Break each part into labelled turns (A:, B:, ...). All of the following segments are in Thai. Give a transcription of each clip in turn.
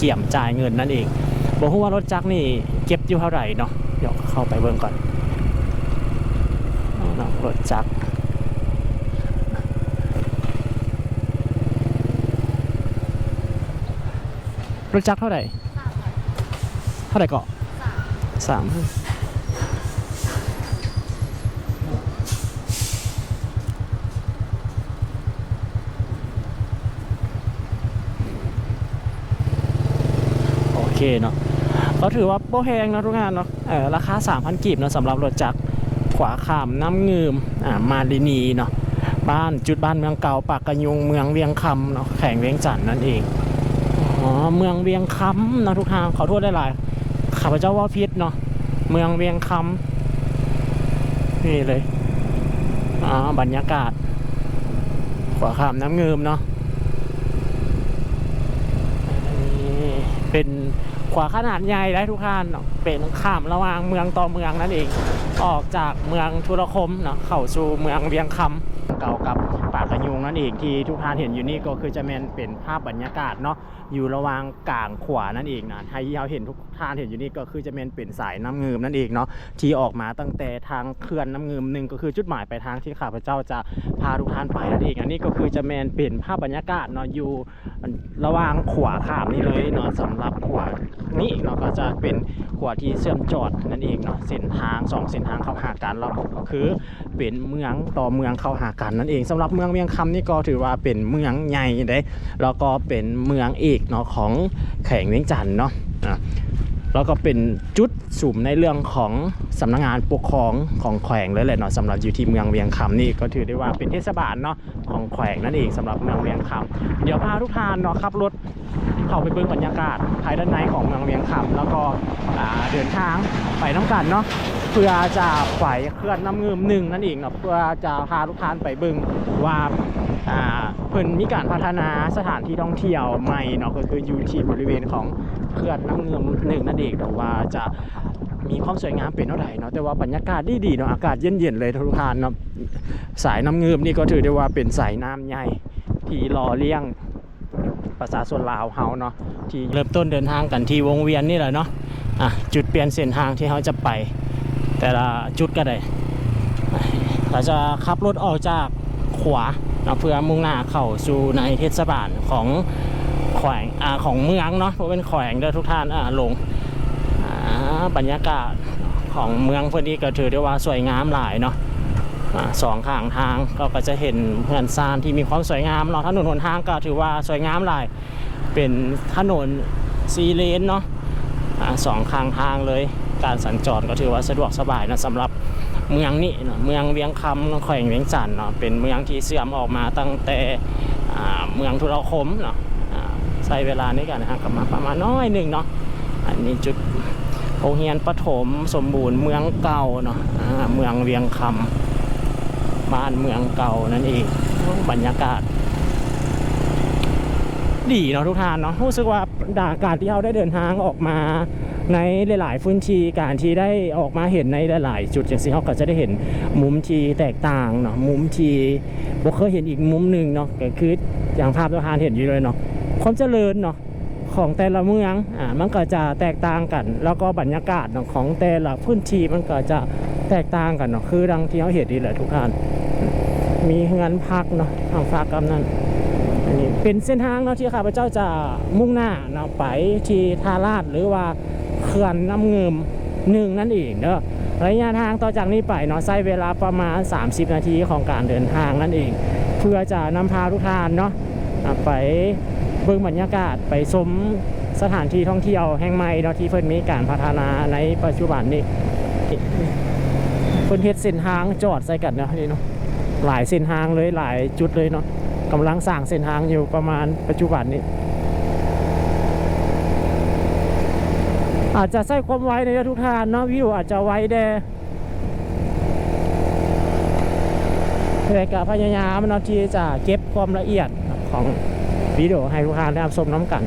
A: กี่ยมจ่ายเงินนั่นเองบอกว่ารถจักรนี่เก็บอยู่เท่าไหร่เนาะเดี๋ยวเข้าไปเบิ่งก่อนเนาะรถจักรรถจักรเท่าไหร่ เท่าไหร่เกาะสาม เคเนาะก็ถือว่าโปแพงนะทุกงานเนาะราคา 3,000 กีบเนาะสำหรับรถจักรขวาขามน้ำเงืมอ่ามาดินีเนาะบ้านจุดบ้านเมืองเก่าปากกระยุงเมืองเวียงคำเนาะแข่งเวียงจันทน์นั่นเองอ๋อเมืองเวียงคำนะทุกทางขอโทษได้หลายข้าพเจ้าว่าพิษเนาะเมืองเวียงคำนี่เลยอ๋อบรรยากาศขวาขามน้ำเงิมเนาะนี่เป็น ขวาขนาดใหญ่ได้ทุกท่านเนาะเป็นข้ามระหว่างเมืองต่อเมืองนั่นเอง ออกจากเมืองทุรคมเนาะเข้าสู่เมืองเวียงคำเก่ากับป่ากระยุงนั่นเองที่ทุกท่านเห็นอยู่นี่ก็คือจะแมนเป็นภาพบรรยากาศเนาะอยู่ระหว่างกลางขวานั่นเองนะให้เราเห็นทุกท่านเห็นอยู่นี่ก็คือจะแมนเป็นสายน้ำเงิมนั่นเองเนาะที่ออกมาตั้งแต่ทางเขื่อนน้ำเงิมหนึ่งก็คือจุดหมายปลายทางที่ข้าพเจ้าจะพาทุกท่านไปนั่นเองอันนี้ก็คือจะแมนเป็นภาพบรรยากาศเนาะอยู่ระหว่างขวาขามนี่เลยเนาะสำหรับขวานี้เนาะก็จะเป็นขวาที่เชื่อมจอดนั่นเองเนาะเส้นทางสองเส้นทางเข้าหากันแล้วก็คือเป็นเมืองต่อเมืองเข้าหากันนั่นเองสำหรับเมืองเวียงคำนี่ก็ถือว่าเป็นเมืองใหญ่เด้แล้วก็เป็นเมืองเอกเนาะของแข่งเวียงจันทน์เนาะแล้วก็เป็นจุดสุ่มในเรื่องของสำนักงานปกครองของแขวงเลยแหละเนาะสำหรับอยู่ที่เมืองเวียงคำนี่ก็ถือได้ว่าเป็นเทศบาลเนาะของแขวงนั่นเองสำหรับเมืองเวียงคำเดี๋ยวพาทุกท่านเนาะขับรถเข้าไปเบิ่งบรรยากาศภายด้านในของเมืองเวียงคำแล้วก็เดินทางไปน้ำกันเนาะ เพื่อจะไปเคลื่อนน้ำเงิมหนึ่งนั่นเองเนาะเพื่อจะพาทุกท่านไปบิ่งว่าอ่าเพิ่นมีการพัฒนาสถานที่ท่องเที่ยวใหม่เนาะก็คืออยู่ที่บริเวณของเขื่อนน้ำเงิมหนึ่งนั่นเองเนาะว่าจะมีความสวยงามเป็นเท่าไหร่เนาะแต่ว่าบรรยากาศดีดีๆเนาะอากาศเย็นๆเลยทุกท่านเนาะสายน้ำเงิมนี่ก็ถือได้ว่าเป็นสายน้ำใหญ่ที่รอเลี้ยงประชาชนลาวเฮาเนาะที่เริ่มต้นเดินทางกันที่วงเวียนนี่แหละเนาะอะจุดเปลี่ยนเส้นทางที่เขาจะไป แต่ละจุดก็ได้เราจะขับรถออกจากขวาเนาะเพื่อมุ่งหน้าเข้าสู่ในเทศบาลของแขวงอของเมืองเนาะเพราะเป็นแขวงเด้อทุกท่านอ่าลงบรรยากาศของเมืองเพื่อนี้ก็ถือได้ว่าสวยงามหลายเนาะสองข้างทางก็ก็จะเห็นเพื่อนซานที่มีความสวยงามเนาะถนนหนทางก็ถือว่าสวยงามหลาย เป็นถนนซีเลนเนาะสองข้างทางเลย การสัญจรก็ถือว่าสะดวกสบายนะสำหรับเมืองนี้เนาะเมืองเวียงคำแขวงเวียงจันทน์เนาะเป็นเมืองที่เสื่อมออกมาตั้งแต่เมืองทุรคมเนาะใช้เวลาในการนะกลับมาประมาณน้อยหนึ่งเนาะอันนี้จุดโรงเรียนปฐมสมบูรณ์เมืองเก่าเนาะเมืองเวียงคำบ้านเมืองเก่านั่นเองบรรยากาศ ดีเนาะทุกท่านเนาะรู้สึกว่าดาการที่เราได้เดินทางออกมา ในหลายๆพื้นที่การที่ได้ออกมาเห็นในหลาย ๆ จุดอย่างที่เราก็จะได้เห็นมุมที่แตกต่างเนาะมุมที่บ่เคยเห็นอีกมุมหนึ่งเนาะก็คืออย่างภาพทุกท่านเห็นอยู่เลยเนาะความเจริญเนาะของแต่ละเมืองอ่ามันก็จะแตกต่างกัน แล้วก็บรรยากาศของแต่ละพื้นที่มันก็จะแตกต่างกันเนาะคือดังที่เราเห็นนี่แหละทุกท่านมีเงินพักเนาะทางฝากกำนัน อันนี้เป็นเส้นทางเนาะที่ข้าพเจ้าจะมุ่งหน้าเนาะไปที่ทาราดหรือว่าเขื่อนน้ำเงิมหนึ่งนั่นเองเนาะระยะทางต่อจากนี้ไปเนาะใช้เวลาประมาณ 30 นาทีของการเดินทางนั่นเอง เพื่อจะนำพาทุกท่านเนาะไปเบิ่งบรรยากาศไปชมสถานที่ท่องเที่ยวแห่งใหม่เนาะที่เพิ่นมีการพัฒนาในปัจจุบันนี้เพิ่นเฮ็ดเส้นทางจอดใส่กันเนาะนี่เนาะหลายเส้นทางเลยหลายจุดเลยเนาะ กำลังสร้างเส้นทางอยู่ประมาณปัจจุบันนี้ อาจจะใช้ความไวในทุกทานเนาะวิวอาจจะไวแดแต่กับพยายามเนาะที่จะเก็บความละเอียดของวิดีโอให้ทุกทานได้รับชมน้ำกัน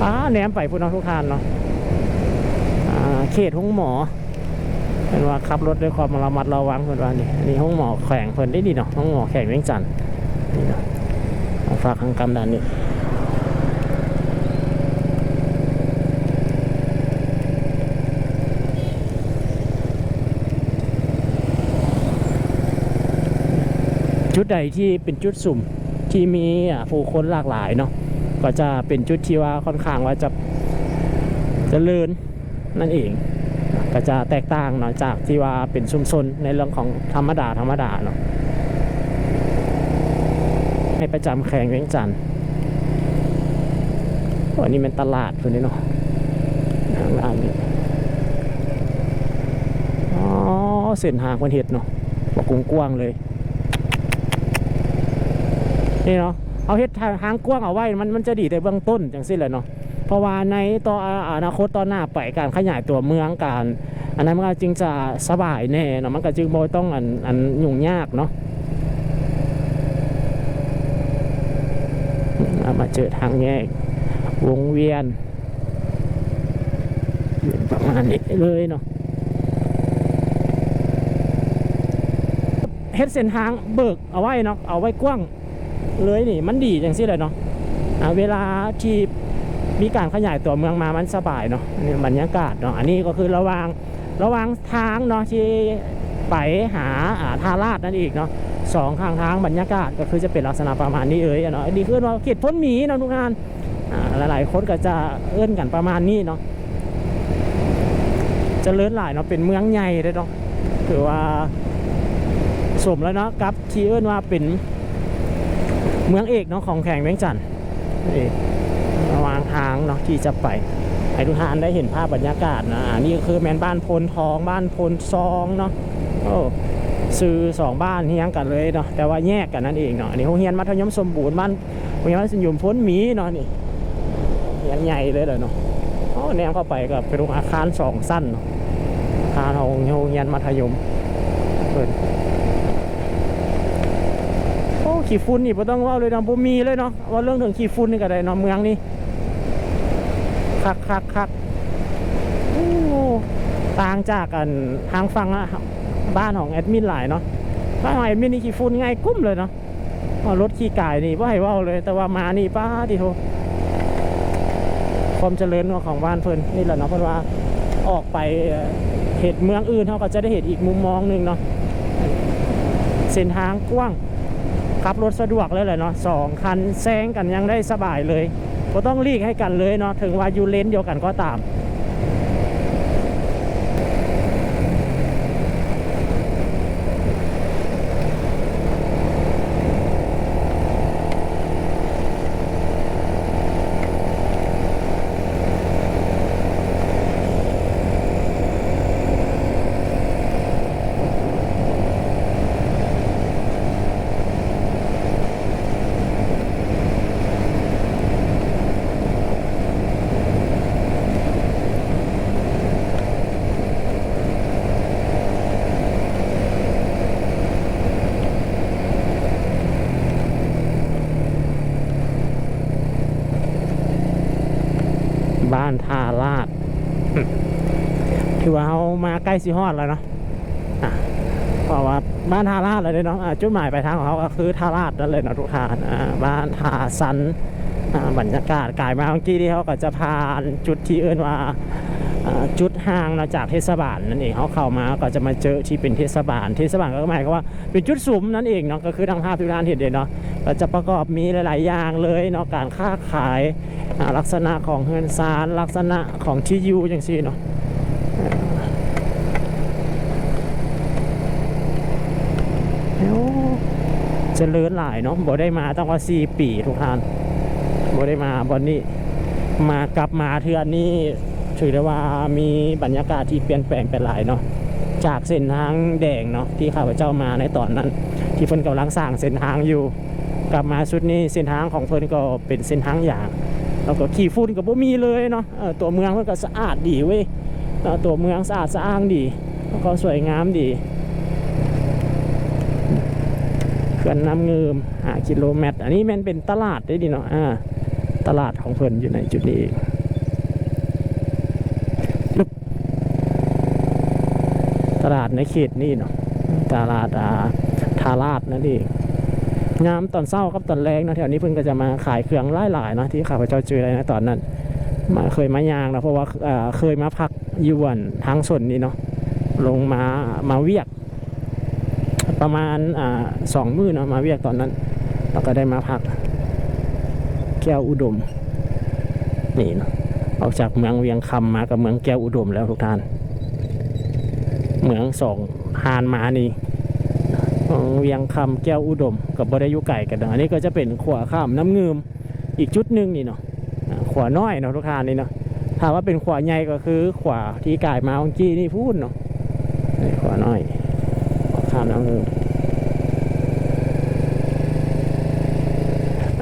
A: ป้าแหนมไปพูดเนาะทุกทานเนาะเขตห้องหมอเป็นว่าขับรถด้วยความระมัดระวังเพื่อนว่านี่นี่ห้องหมอแข่งเพื่อนได้ดีเนาะห้องหมอแข่งเวียงจันทน์ ฝากข้างกำด่านนี้จุดใดที่เป็นจุดสุ่มที่มีผู้คนหลากหลายเนาะก็จะเป็นจุดที่ว่าค่อนข้างว่าจะจะเจริญนั่นเอง ก็จะแตกต่างเนาะจากที่ว่าเป็นชุมชนในเรื่องของธรรมดาธรรมดาเนาะ ให้ประจำแข่งเวียงจันทร์วันนี้เป็นตลาดตัวนี้เนาะทางร้านนี้อ๋อเส้นทางมันเห็ดเนาะบอกกว้างเลย นี่เนาะเอาเฮ็ดทางกว้างเอาไว้ มันมันจะดีแต่เบื้องต้นจังสิ้นแหละเนาะเพราะว่าในต่ออนาคตต่อหน้าไปการขยายตัวเมืองการอันนั้นมันก็จึงจะสบายแน่เนาะมันก็จึงบ่ต้องอันอันยุ่งยากเนาะามาเจอทางแยกวงเวียน ประมาณนี้เลยเนาะเฮ็ดเส้นทางเบิกเอาไว้เนาะเอาไว้กว้างเลยนี่มันดีจังซี่เลยเนาะเวลาที่มีการขยายตัวเมืองมามันสบายเนาะนี่บรรยากาศเนาะอันนี้ก็คือระวางระวางทางเนาะที่ไปหาอาทาราดนั่นอีกเนาะ สองข้างทางบรรยากาศก็คือจะเป็นลักษณะประมาณนี้เอ้ยเนาะอันนี้คือว่าเขตพ้นหมีนะทุกท่านอ่าหลายๆคนก็จะเอื้อนกันประมาณนี้เนาะจะเลื่อนหลายเนาะเป็นเมืองใหญ่เลยเนาะถือว่าสมแล้วเนาะกับที่เอื้อนว่าเป็นเมืองเอกเนาะของแข่งเวียงจันทร์นี่ระวางทางเนาะที่จะไปให้ทุกท่านได้เห็นภาพบรรยากาศนะอ่านี่ก็คือแมนบ้านพลทองบ้านพลซองเนาะโอ้ ซื้อสองบ้านเฮียงกันเลยเนาะแต่ว่าแยกกันนั่นเองเนาะอันนี้โรงเรียนมัธยมสมบูรณ์บ้านโรงเรียนมัธยมพ้นหมีเนาะนี่เฮียงใหญ่เลยเลยเนาะโอ้แนมเข้าไปก็เป็นอาคารสองสั้นเนาะอาคารของโรงเรียนมัธยมเปิดโอ้ขี้ฝุ่นนี่ไ่ต้องเว่าเลยเนาะบ่มีเลยเนาะว่าเรื่องถึงขี้ฝุ่นนี่ก็ได้เนาะเมืองนี้คักคักคักโอ้ต่างจากกันทางฟังอะ บ้านของแอดมินหลายเนาะบ้านของแอดมินนี่ขี้ฝุ่นง่ายกุ้มเลยเนาะรถขี้กายนี่ว่าให้ว่าเลย แต่ว่ามานี่ป้าดิโทความเจริญของบ้านเพิ่นนี่แหละเนาะเพราะว่าออกไปเหตุเมืองอื่นเขาก็จะได้เห็นอีกมุมมองหนึ่งเนาะเส้นทางกว้างขับรถสะดวกเลยแหละเนาะสองคันแซงกันยังได้สบายเลยก็ต้องรีกให้กันเลยเนาะถึงว่าอยู่เลนเดียวกันก็ตาม บ้านท่าลาดถือว่าเขามาใกล้สีฮอดแล้วเนาะเพราะว่าบ้านท่าลาดเลยเนาะจุดหมายปลายทางของเขาก็คือท่าลาดนั่นเลยเนาะทุกท่านบ้านท่าสันอ่าบรรยากาศกายมาเมื่อกี้ที่เขาก็จะพาจุดที่เอื้นว่าจุดห่างนะจากเทศบาลนั่นเองเขาเข้ามาก็จะมาเจอที่เป็นเทศบาล เทศบาลก็หมายความว่าเป็นจุดสุ่มนั่นเองเนาะก็คือทางภาพทุกท่านเห็นเด่นเนาะก็จะประกอบมีหลาย ๆ อย่างเลยเนาะการค้าขาย ลักษณะของเฮือนซานลักษณะของที่อยู่อย่างซี่เนาะเอ่อโอ้เจริญหลายเนาะบ่ได้มาตั้งว่าสี่ปีทุกท่านบ่ได้มาบอนนี้มากลับมาเทือนนี้ถือได้ว่ามีบรรยากาศที่เปลี่ยนแปลงไปหลายเนาะจากเส้นทางแดงเนาะที่ข้าพเจ้ามาในตอนนั้น ที่เพิ่นกำลังสร้างเส้นทางอยู่ กลับมาชุดนี้เส้นทางของเพิ่นก็เป็นเส้นทางอย่าง แล้วก็ขี้ฝุ่นก็บ่มีเลยเนาะเออตัวเมืองมันก็สะอาดดีเว้ยตัวเมืองสะอาดสะอ้างดีแล้วก็สวยงามดีเขื่อนน้ำเงิมหากิโลเมตร อันนี้มันเป็นตลาดได้ดีเนาะอ่าตลาดของเพิ่นอยู่ในจุดนี้ตลาดในเขตนี่เนาะตลาดอาทาราดนั่นเอง ยามตอนเศร้ากับตอนแรงนะแถวนี้เพิ่งก็จะมาขายเครื่องหลายๆนะที่ข้าพเจ้าเจอเลยนะตอนนั้นมาเคยมายางนะเพราะว่าเอ่อเคยมาพักยวนทางส่วนนี้เนาะลงมามาเวียก ประมาณอาสองมื้อเนาะมาเวียกตอนนั้นแล้วก็ได้มาพัก แก้วอุดมนี่เนาะออกจากเมืองเวียงคำมากับเมืองแก้วอุดมแล้วทุกท่าน เมืองสองหานมานี่ เวียงคำแก้วอุดมกับบริยุไก่กันอันนี้ก็จะเป็นขวาข้ามน้ำเงิมอีกจุดหนึ่งนี่เนาะขวาน้อยเนาะทุกท่านนี่เนาะถ้าว่าเป็นขวาใหญ่ก็คือขวาที่กายมาเมื่อกี้นี่พูดเนาะขวาน้อยขวาข้ามน้ำเงิม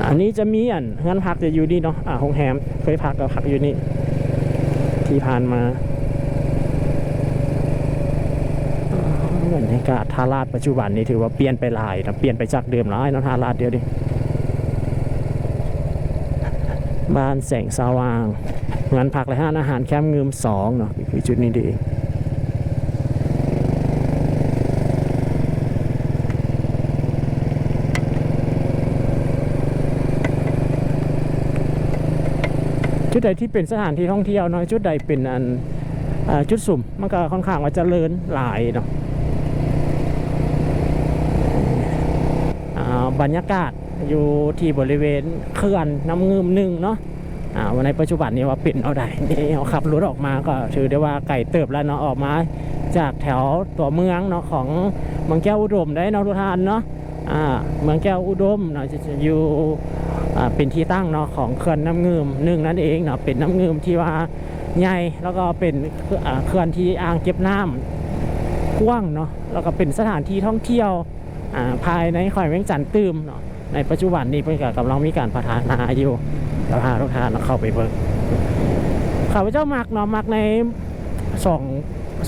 A: อันนี้จะมีอันเงินพักจะอยู่นี่เนาะอ่าโรงแรมเคยพักก็พักอยู่นี่ที่ผ่านมาบรรยา กาศทาราชปัจจุบันนี้ถือว่าเปลี่ยนไปหลายนะเปลี่ยนไปจากเดิมหลายนะทาราชเดียวดิบ้านแสงสว่างงานพักและห้านอาหารแคมป์เงิมสองเนาะคือจุดนี้ดีจุดใดที่เป็นสถานที่ท่องเที่ยวเนาะจุดใดเป็นอันอจุดสุ่มมันก็ค่อนข้างว่าเจะเลินหลายเนาะอ่า บรรยากาศอยู่ที่บริเวณเขื่อนน้ำเงิมหนึ่งเนาะอ่าวันในปัจจุบันนี้ว่าป็นเอาได้นี่เอาขับรถออกมาก็ถือได้ว่าไก่เติบแล้วเนาะออกมา จากแถวตัวเมืองเนาะของเมืองแก้วอุดมได้เนาะทุกท่านเนาะอ่าเมืองแก้วอุดมเนาะจะอยู่อ่าเป็นที่ตั้งเนาะของเขื่อนน้ำเงิมหนึ่งนั่นเองเนาะเป็นน้ำเงิมที่ว่าใหญ่แล้วก็เป็นอ่าเขื่อนที่อ่างเก็บน้ำกว้างเนาะแล้วก็เป็นสถานที่ท่องเที่ยว ภายในข่อยเวงจันทน์ตื้มเนาะในปัจจุบันนี้เพิ่อนก็กำลังมีการพัฒนาอยู่แล้วพาทุกท่านเข้าไปเบิ่งข้าพเจ้ามักเนาะมักในสอง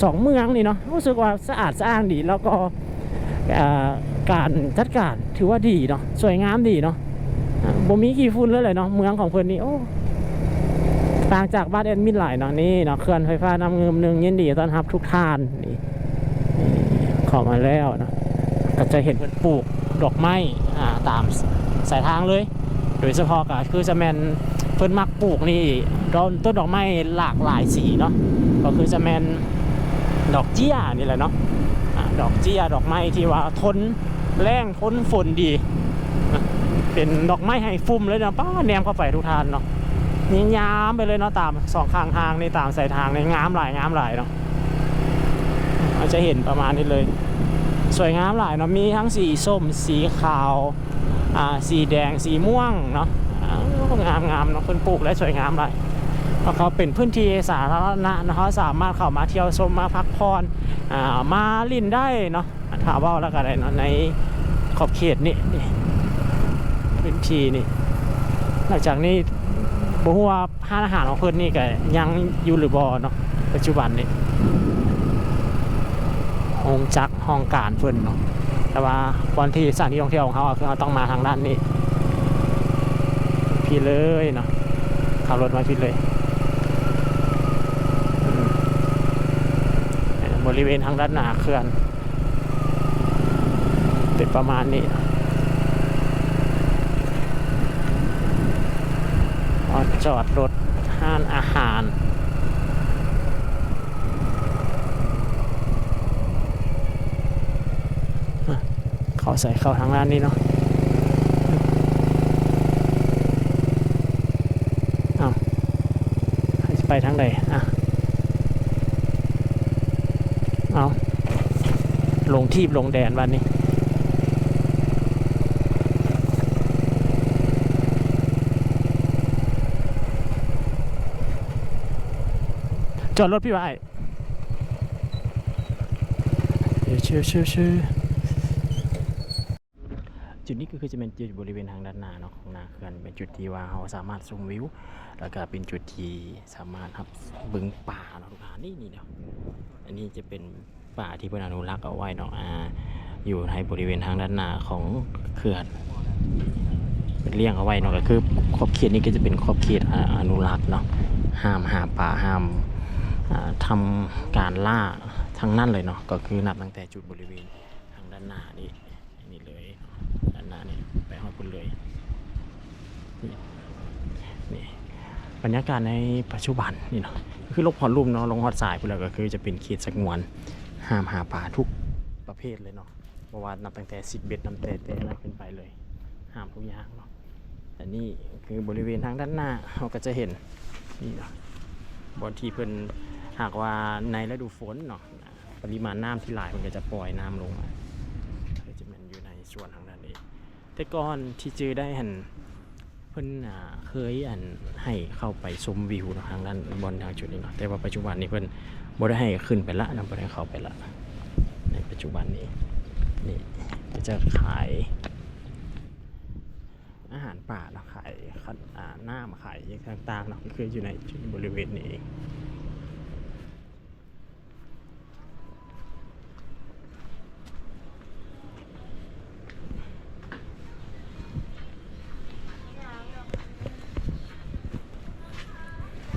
A: สองเมืองนี่เนาะรู้สึกว่าสะอาดสะอ้างดีแล้วก็การจัดการถือว่าดีเนาะสวยงามดีเนาะบ่มีกี่ฝุ่นเลยเลยเนาะเมืองของเพิ่อนนี่โอ้ต่างจากบ้านแอดมินหลายเนาะนี่เนาะเคลื่อนไฟฟ้าน้ำเงิมหนึ่งยินดีต้อนรับทุกท่านนี่ขอมาแล้วเนาะ ก็จะเห็นเพิ่นปลูกดอกไม้อ่าตามสายทางเลย โดยเฉพาะก็คือจะแมนเพิ่นมักปลูกนี่ต้นดอกไม้หลากหลายสีเนาะก็คือจะแมนดอกเจี้ยนี่แหละเนาะดอกเจี้ยดอกไม้ที่ว่าทนแรงทนฝนดี เป็นดอกไม้ไฮฟุ่มเลยนะป้าแนมเข้าไปทุกทานเนาะนี่ยามไปเลยเนาะตามสองข้างทางในตามสายทางในงามหลายงามหลายเนาะเราจะเห็นประมาณนี้เลย สวยงามหลายเนาะมีทั้งสีส้มสีขาวอ่าสีแดงสีม่วงเนาะงามงามเนาะคนปลูกและสวยงามหลายเพราะเขาเป็นพื้นที่สาธารณะนะเขาสามารถเข้ามาเที่ยวชมมาพักผ่อนอ่ามาลินได้เนาะถามว่าแล้วก็ได้เนาะในขอบเขตนี่นี่พื้นที่นี่นอกจากนี้บ่ฮู้ว่าห้านอาหารของเพิ่นนี่ก็ยังอยู่หรือบ่เนาะปัจจุบันนี้องจัก ห้องการเพิ่นเนาะแต่ว่าวันที่สถานที่ท่องเที่ยวของเขาคือเราต้องมาทางด้านนี้ พี่เลยเนาะขับรถมาพี่เลยบริเวณทางด้านหน้าเขื่อนเป็นประมาณนี้จอดรถห้านอาหาร เขา ใส่เข้าทางร้านนี้เนาะเอาจะไปทางใดอะเอาลงทีบลงแดนวันนี้จอดรถพี่ไว้เชื่อเชื่อเชื่อ จุดนี้ก็คือจะเป็นจุดบริเวณทางด้านหน้าเนาะของนาเขื่อนเป็นจุดที่ว่าเราสามารถชมวิว แล้วก็เป็นจุดที่สามารถครับบึงป่าเนาะทุกท่านนี่นี่เนาะอันนี้จะเป็นป่าที่เพื่อนอนุรักษ์เอาไว้เนาะอ่าอยู่ในบริเวณทางด้านหน้าของเขื่อนเป็นเลี้ยงเอาไว้เนาะก็คือขอบเขตนี้ก็จะเป็นขอบเขตอนุรักษ์เนาะห้ามหาป่าห้ามอ่าทำการล่าทั้งนั้นเลยเนาะก็คือนับตั้งแต่จุดบริเวณทางด้านหน้านี่นี่เลยเหน้านี่ไปหอดคุณเลยนี่นี่บรรยากาศในปัจจุบันนี่เนาะคือลกพอลุ่มเนาะลงฮอดสายไปแล้วก็คือจะเป็นเขตสงวนห้ามหาป่าทุกประเภทเลยเนาะเพราะว่านับตั้งแต่10เบ็ดนำแต่แต่นั้นขึ้นไปเลย ห้ามทุกอย่างเนาะแต่นี่คือบริเวณทางด้านหน้าเราก็จะเห็นนี่เนาะบอนที่เพิ่นหากว่าในฤดูฝนเนาะปริมาณน้ำที่หลายมันก็จะปล่อยน้ำลงมาก็จะมันอยู่ในส่วนทางด้านนี้ แต่ก่อนที่จือได้หันเพิ่นอ่าเคยอันให้เข้าไปชมวิวเนาะทางด้านบนทางจุดนี้เนาะแต่ว่าปัจจุบันนี้เพิ่นบ่ได้ให้ขึ้นไปละนะบ่ได้เข้าไปละ ในปัจจุบันนี้นี่ก็จะขาย อาหารป่าเนาะขายขันอ่าหน้ามาขายอย่างต่างๆเนาะก็คืออยู่ในบริเวณนี้เอง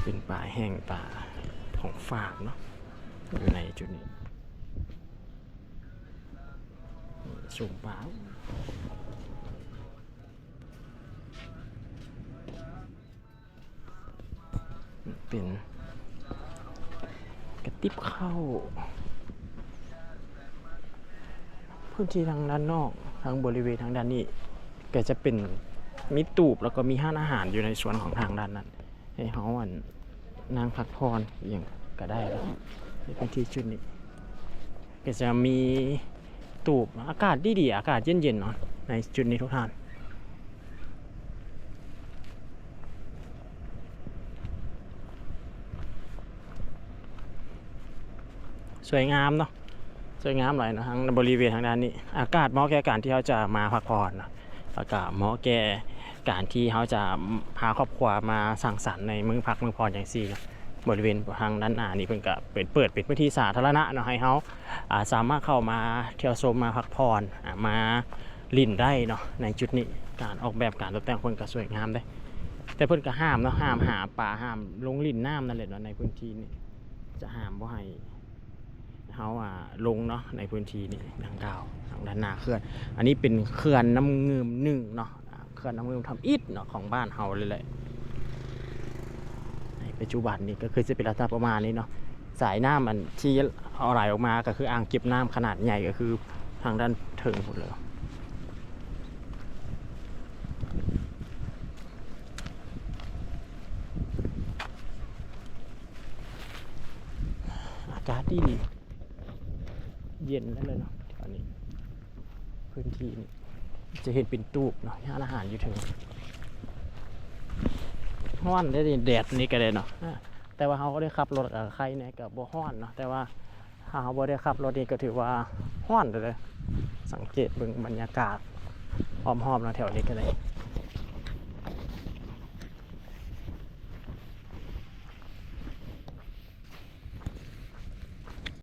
A: เป็นป่าแห้งป่าของฝากเนาะอยู่ในจุดนี้สูงป่าเป็นกระติบเข้า พื้นที่ทางด้านนอกทางบริเวณทางด้านนี้ ก็จะเป็นมีตูบแล้วก็มีห้านอาหารอยู่ในส่วนของทางด้านนั้น ให้เขาอันนางพักพรอย่างก็ได้แล้วในพื้นที่จุดนี้ ก็จะมีตูบอากาศดีๆอากาศเย็นๆเนาะในจุดนี้ทุกท่านสวยงามเนาะสวยงามหลายนะทั้งบริเวณทางด้านนี้ อากาศเหมาะแก่การที่เขาจะมาพักผ่อนนาะอากาศเหมาะแก่ การที่เขาจะพาครอบครัวมาสั่งสรรค์ในมือพักมือผ่อนอย่างซี่นะบริเวณทางด้านหน้านี่เพิ่นก็เปิดเปิดเป็นพื้นที่สาธารณะเนาะให้เขาาสามารถเข้ามาเที่ยวชมมาพักผ่อนมาลิ่นได้เนาะในจุดนี้การออกแบบการตกแต่งเพิ่นก็สวยงามได้แต่เพิ่นก็ห้ามเนาะห้ามหาป่าห้ามลงลิ่นน้ำนั่นแหละเนาะในพื้นที่นี้จะห้ามบ่ให้เขาอ่าลงเนาะในพื้นที่นี่ดังกล่าวทางด้านหน้าเขื่อน อันนี้เป็นเขื่อนน้ำเงิมหนึ่งเนาะ เขื่อนน้ำเงิมทำอิฐเนาะของบ้านเฮาเลยแหละปัจจุบันนี้ก็คือจะเป็นลักษณะประมาณนี้เนาะสายน้ำมันที่เอาไหลออกมาก็คืออ่างเก็บน้ำขนาดใหญ่ก็คือทางด้านเถิงหมดเลยอากาศดีดีเย็นแล้วเลยเนาะแถวนี้ พื้นที่นี่ จะเห็นเป็นตูบเนาะร้านอาหารอยู่ถึงห้อนได้แดดนี้ก็เลยเนาะแต่ว่าเขาก็ได้ขับรถกับใครเนี่ยกับบ่ห้อนเนาะแต่ว่าถ้าเขาบ่ได้ขับรถนี่ก็ถือว่าห้อนเลย สังเกตเบิ่งบรรยากาศอ้อมๆเนาะแถวนี้ก็เลย